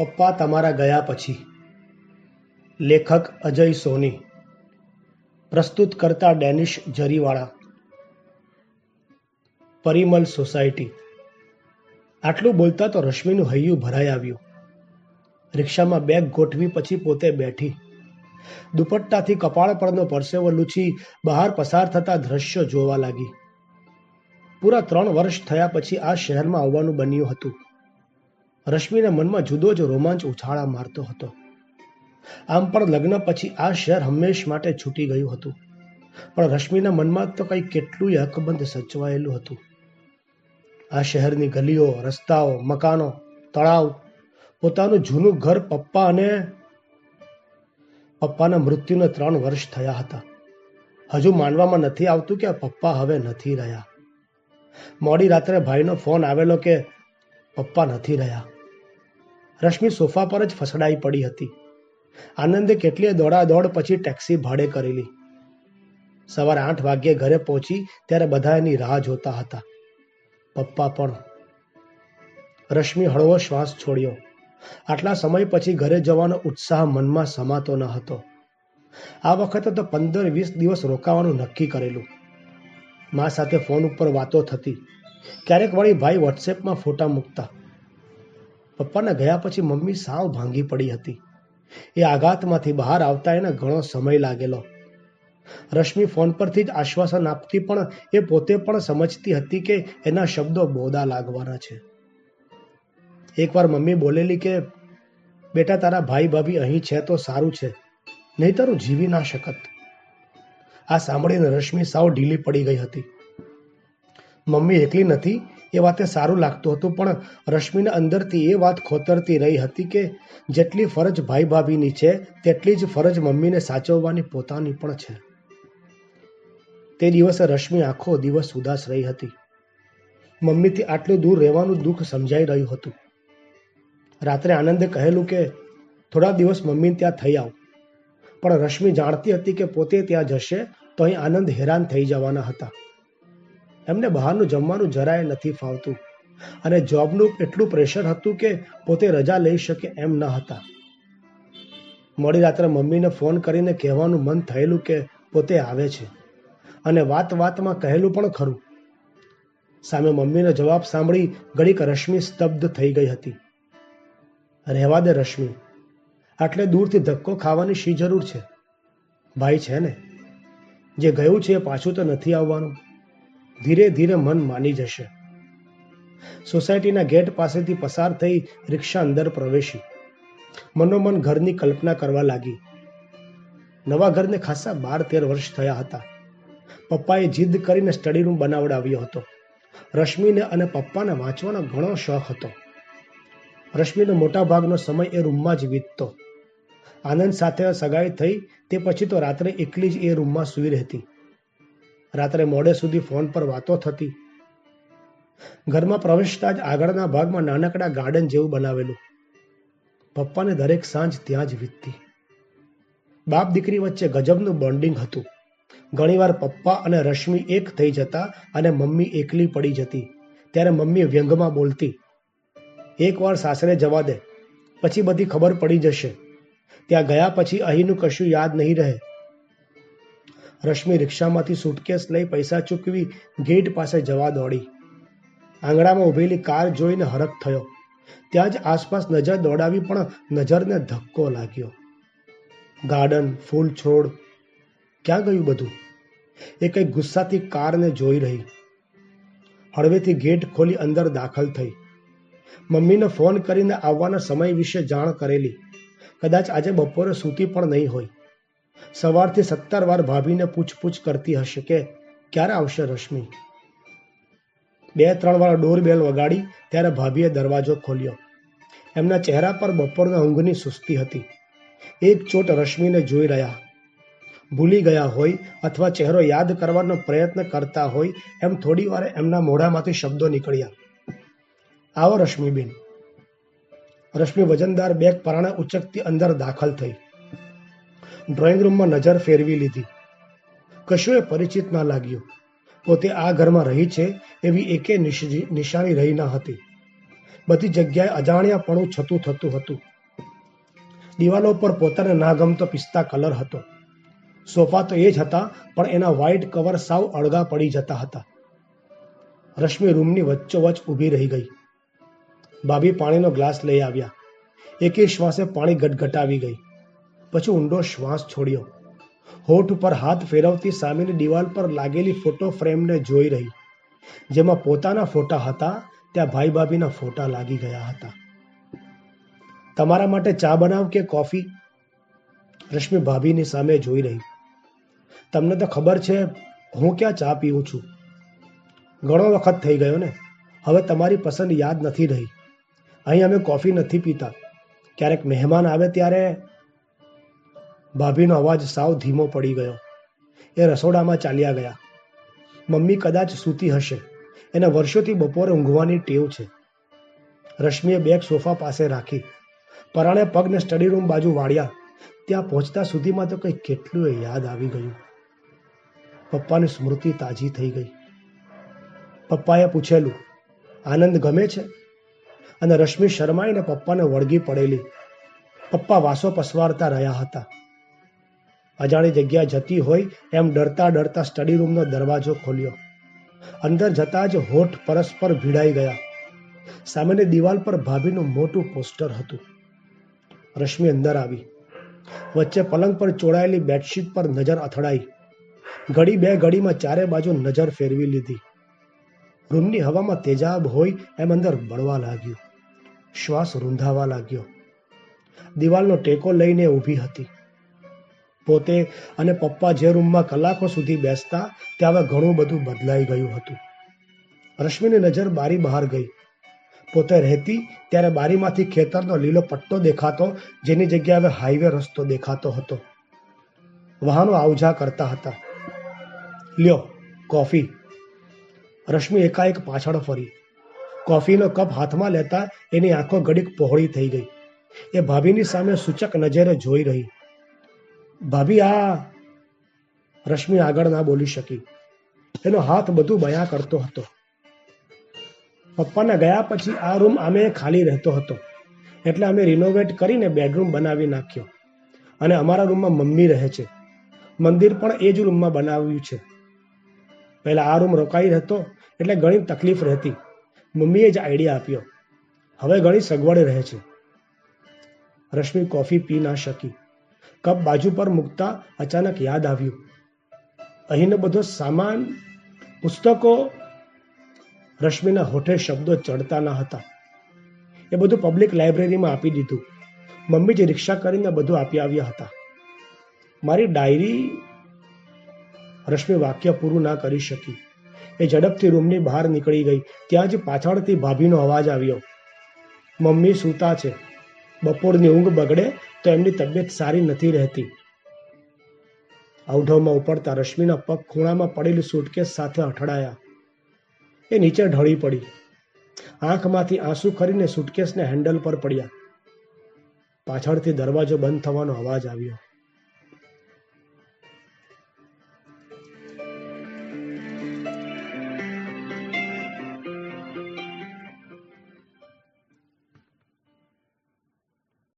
પપ્પા તમારા ગયા પછી. લેખક અજય સોની. પ્રસ્તુત કરતા ડેનિશ જરીવાળા. પરિમલ સોસાયટી. આટલું બોલતા તો રશ્મિનું હૈયું ભરાઈ આવ્યું. રિક્ષામાં બેગ ગોઠવી પછી પોતે બેઠી. દુપટ્ટાથી કપાળ પરનો પરસેવો લૂછી બહાર પસાર થતા દ્રશ્યો જોવા લાગી. પૂરા ત્રણ વર્ષ થયા પછી આ શહેરમાં આવવાનું બન્યું હતું. રશ્મિના મનમાં જુદો જ રોમાંચ ઉછાળા મારતો હતો. આમ પણ લગ્ન પછી આ શહેર હંમેશ માટે છૂટી ગયું હતું. પણ રશ્મિના મનમાં તો કંઈ કેટલું હકબંધ સચવાયેલું હતું. આ શહેરની ગલીઓ, રસ્તાઓ, મકાનો, તળાવ, પોતાનું જૂનું ઘર પપ્પા અને પપ્પાના મૃત્યુને ત્રણ વર્ષ થયા હતા. હજુ માનવામાં નથી આવતું કે પપ્પા હવે નથી રહ્યા. મોડી રાત્રે ભાઈનો ફોન આવેલો કે પપ્પા નથી રહ્યા. રશ્મિ સોફા પર જ ફસડાઈ પડી હતી. આનંદે કેટલીય દોડાદોડ પછી ટેક્સી ભાડે કરેલી. સવારે આઠ વાગ્યે ઘરે પહોંચી ત્યારે બધા એની રાહ જોતા હતા. પપ્પા પણ. રશ્મિ હળવો શ્વાસ છોડ્યો. આટલા સમય પછી ઘરે જવાનો ઉત્સાહ મનમાં સમાતો ન હતો. આ વખતે તો પંદર વીસ દિવસ રોકાવાનું નક્કી કરેલું. મા સાથે ફોન ઉપર વાતો થતી. ક્યારેક વળી ભાઈ વોટ્સએપમાં ફોટા મૂકતા. પપ્પાના ગયા પછી મમ્મી સાવ ભાંગી પડી હતી. એ આઘાતમાંથી બહાર આવતા એને ઘણો સમય લાગેલો. રશ્મિ ફોન પરથી જ આશ્વાસન આપતી પણ એ પોતે પણ સમજતી હતી કે એના શબ્દો બોદા લાગવાના છે. એકવાર મમ્મી બોલેલી કે, બેટા, તારા ભાઈ ભાભી અહીં છે તો સારું છે. નહીં તારું જીવી ના શકત. આ સાંભળીને રશ્મિ સાવ ઢીલી પડી ગઈ હતી. મમ્મી એકલી નથી એ વાતે સારું લાગતું હતું, પણ રશ્મિના અંદરથી એ વાત ખોતરતી રહી હતી કે જેટલી ફરજ ભાઈ ભાભીની છે, તેટલી જ ફરજ મમ્મીને સાચવવાની પોતાની પણ છે. તે દિવસે રશ્મિ આખો દિવસ ઉદાસ રહી હતી. મમ્મીથી આટલું દૂર રહેવાનું દુઃખ સમજાઈ રહ્યું હતું. રાત્રે આનંદે કહેલું કે, થોડા દિવસ મમ્મી ત્યાં થઈ આવ. પણ રશ્મિ જાણતી હતી કે પોતે ત્યાં જશે તો અહીં આનંદ હેરાન થઈ જવાના હતા. એમને બહારનું જમવાનું જરાય નથી ફાવતું. અને જોબનું એટલું પ્રેશર હતું કે પોતે રજા લઈ શકે એમ ન હતા. મોડી રાત્રે મમ્મીને ફોન કરીને કહેવાનું મન થયેલું કે પોતે આવે છે. અને વાત વાતમાં કહેલું પણ ખરું. સામે મમ્મીનો જવાબ સાંભળી ઘડીક રશ્મિ સ્તબ્ધ થઈ ગઈ હતી. રહેવા દે રશ્મિ. આટલે દૂરથી ધક્કો ખાવાની શી જરૂર છે? ભાઈ છે ને? જે ગયું છે એ પાછું તો નથી આવવાનું. ધીરે ધીરે મન માની જશે. સોસાયટીના ગેટ પાસેથી પસાર થઈ રિક્ષા અંદર પ્રવેશી. મનોમન ઘરની કલ્પના કરવા લાગી. નવા ઘરને ખાસા બાર તેર વર્ષ થયા હતા. પપ્પાએ જીદ કરીને સ્ટડી રૂમ બનાવડાવ્યો હતો. રશ્મિને અને પપ્પાને વાંચવાનો ઘણો શોખ હતો. રશ્મિનો મોટા ભાગનો સમય એ રૂમમાં જ વીતતો. આનંદ સાથે સગાઈ થઈ તે પછી તો રાત્રે એકલી જ એ રૂમમાં સૂઈ રહેતી. રાત્રે મોડે સુધી ફોન પર વાતો થતી. ઘરમાં પ્રવેશતા જ આગળના ભાગમાં નાનકડા ગાર્ડન જેવું બનાવેલું. પપ્પાને દરેક સાંજ ત્યાં જ વીતતી. બાપ દીકરી વચ્ચે ગજબનું બોન્ડિંગ હતું. ઘણીવાર પપ્પા અને રશ્મિ એક થઈ જતા અને મમ્મી એકલી પડી જતી. ત્યારે મમ્મી વ્યંગમાં બોલતી એકવાર સાસરે જવા દે, પછી બધી ખબર પડી જશે. ત્યાં ગયા પછી અહીંનું કશું યાદ નહીં રહે. રશ્મિ રિક્ષામાંથી સુટકેસ લઈ પૈસા ચૂકવી ગેટ પાસે જવા દોડી. આંગણામાં ઊભેલી કાર જોઈને હરખ થયો. ત્યાં જ આસપાસ નજર દોડાવી પણ નજરને ધક્કો લાગ્યો. ગાર્ડન ફૂલ છોડ, ક્યાં ગયું બધું? એ કંઈક ગુસ્સાથી કારને જોઈ રહી. હળવેથી ગેટ ખોલી અંદર દાખલ થઈ. મમ્મીને ફોન કરીને આવવાના સમય વિશે જાણ કરેલી. કદાચ આજે બપોરે સૂતી પણ નહીં હોય. સવારથી સત્તર વાર ભાભીને પૂછપૂછ કરતી હશે કે, ક્યારે આવશે રશ્મિ? બે ત્રણ વાર ડોરબેલ વગાડી ત્યારે ભાભીએ દરવાજો ખોલ્યો. એમના ચહેરા પર બપોરના ઊંઘની સુસ્તી હતી. એક ચોટ રશ્મિને જોઈ રહ્યા. ભૂલી ગયા હોય અથવા ચહેરો યાદ કરવાનો પ્રયત્ન કરતા હોય એમ થોડી વાર એમના મોઢામાંથી શબ્દો નીકળ્યા. આવો રશ્મિબેન. રશ્મિ વજનદાર બેગ પરાણે ઉચકતી અંદર દાખલ થઈ. ડ્રોઈંગ રૂમમાં નજર ફેરવી લીધી. કશું એ પરિચિત ના લાગ્યું. પોતે આ ઘરમાં રહી છે એવી એકે નિશાની રહી ન હતી. બધી જગ્યાએ અજાણ્યાપણું છતું થતું હતું. દિવાલો પર પોતાને ના ગમતો પિસ્તા કલર હતો. સોફા તો એ જ હતા, પણ એના વ્હાઇટ કવર સાવ અળગા પડી જતા હતા. રશ્મિ રૂમની વચ્ચોવચ ઊભી રહી ગઈ. ભાભી પાણીનો ગ્લાસ લઈ આવ્યા. એકે શ્વાસે પાણી ગટગટાવી ગઈ. પછી ઊંડો શ્વાસ છોડ્યો. હોઠ ઉપર હાથ ફેરવતી સામેની દિવાલ પર લાગેલી ફોટો ફ્રેમને જોઈ રહી. જેમાં પોતાના ફોટા હતા, ત્યાં ભાઈ ભાભીના ફોટા લાગી ગયા હતા. તમારા માટે ચા બનાવ કે કોફી? રશ્મિ ભાભીની સામે જોઈ રહી. તમને તો ખબર છે, હું ક્યાં ચા પીઉં છું? ઘણો વખત થઈ ગયો ને? હવે તમારી પસંદ યાદ નથી રહી. અહીં અમે કોફી નથી પીતા. ક્યારેક મહેમાન આવે ત્યારે ભાભીનો અવાજ સાવ ધીમો પડી ગયો. એ રસોડામાં ચાલ્યા ગયા. મમ્મી કદાચ સૂતી હશે. એને વર્ષોથી બપોરે ઊંઘવાની ટેવ છે. રશ્મિએ બેગ સોફા પાસે રાખી. પરાણે પગને સ્ટડી રૂમ બાજુ વાળ્યા. ત્યાં પહોંચતા સુધીમાં તો કંઈ કેટલું યાદ આવી ગયું. પપ્પાની સ્મૃતિ તાજી થઈ ગઈ. પપ્પાએ પૂછેલું, આનંદ ગમે છે? અને રશ્મિ શરમાઈને પપ્પાને વળગી પડેલી. પપ્પા વાસો પસવારતા રહ્યા હતા. અજાણી જગ્યા જતી હોય એમ ડરતા ડરતા સ્ટડી રૂમનો દરવાજો ખોલ્યો. અંદર જતા જ હોઠ પરસ્પર ભીડાઈ ગયા. સામેની દિવાલ પર ભાભીનું મોટું પોસ્ટર હતું. રશ્મિ અંદર આવી. વચ્ચે પલંગ પર ચોડાયેલી બેડશીટ પર નજર અથડાઈ. ઘડી બે ઘડીમાં ચારે બાજુ નજર ફેરવી લીધી. રૂમની હવામાં તેજાબ હોય એમ અંદર બળવા લાગ્યું. શ્વાસ રૂંધાવા લાગ્યો. દિવાલનો ટેકો લઈને ઊભી હતી. પોતે અને પપ્પા જે રૂમમાં કલાકો સુધી બેસતા, ત્યાં ઘણું બધું બદલાઈ ગયું હતું. રશ્મિની નજર બારી બહાર ગઈ. પોતે રહેતી ત્યારે બારીમાંથી ખેતરનો લીલો પટ્ટો દેખાતો, જેની જગ્યાએ હાઈવે રસ્તો દેખાતો હતો. વાહનો આવજા કરતા હતા. લ્યો, કોફી. રશ્મિ એકાએક પાછળ ફરી. કોફીનો કપ હાથમાં લેતા એની આંખો ઘડીક પહોળી થઈ ગઈ. એ ભાભીની સામે સૂચક નજરે જોઈ રહી. ભાભી, આ રશ્મિ આગળ ના બોલી શકી. એનો હાથ બધું બયા કરતો હતો. પપ્પાના ગયા પછી આ રૂમ આમે ખાલી રહેતો હતો. એટલે અમે રિનોવેટ કરીને બેડરૂમ બનાવી નાખ્યો. અને અમારા રૂમમાં મમ્મી રહે છે. મંદિર પણ એ જ રૂમમાં બનાવ્યું છે. પહેલા આ રૂમ રોકાઈ રહેતો, એટલે ઘણી તકલીફ રહેતી. મમ્મીએ જ આઈડિયા આપ્યો. હવે ઘણી સગવડ રહે છે. રશ્મિ કોફી પી ના શકી. કપ બાજુ પર મૂકતા અચાનક યાદ આવ્યું. અહીંનો બધો સામાન, પુસ્તકો, રશ્મિના હોઠે શબ્દો ચડતા ન હતા. એ બધું પબ્લિક લાઇબ્રેરીમાં આપી દીધું. મમ્મી જે રિક્ષા કરીને બધું આપી આવ્યા હતા. મારી ડાયરી રશ્મિ વાક્ય પૂરું ના કરી શકી. એ ઝડપથી રૂમની બહાર નીકળી ગઈ. ત્યાં જ પાછળથી ભાભીનો અવાજ આવ્યો. મમ્મી સૂતા છે. બપોરની ઊંઘ બગડે તો એમની તબિયત સારી નથી રહેતી. અવઢવમાં ઉપડતા રશ્મિના પગ ખૂણામાં પડેલી સૂટકેસ સાથે અથડાયા. એ નીચે ઢળી પડી. આંખમાંથી આંસુ ખરીને સૂટકેસને હેન્ડલ પર પડ્યા. પાછળથી દરવાજો બંધ થવાનો અવાજ આવ્યો.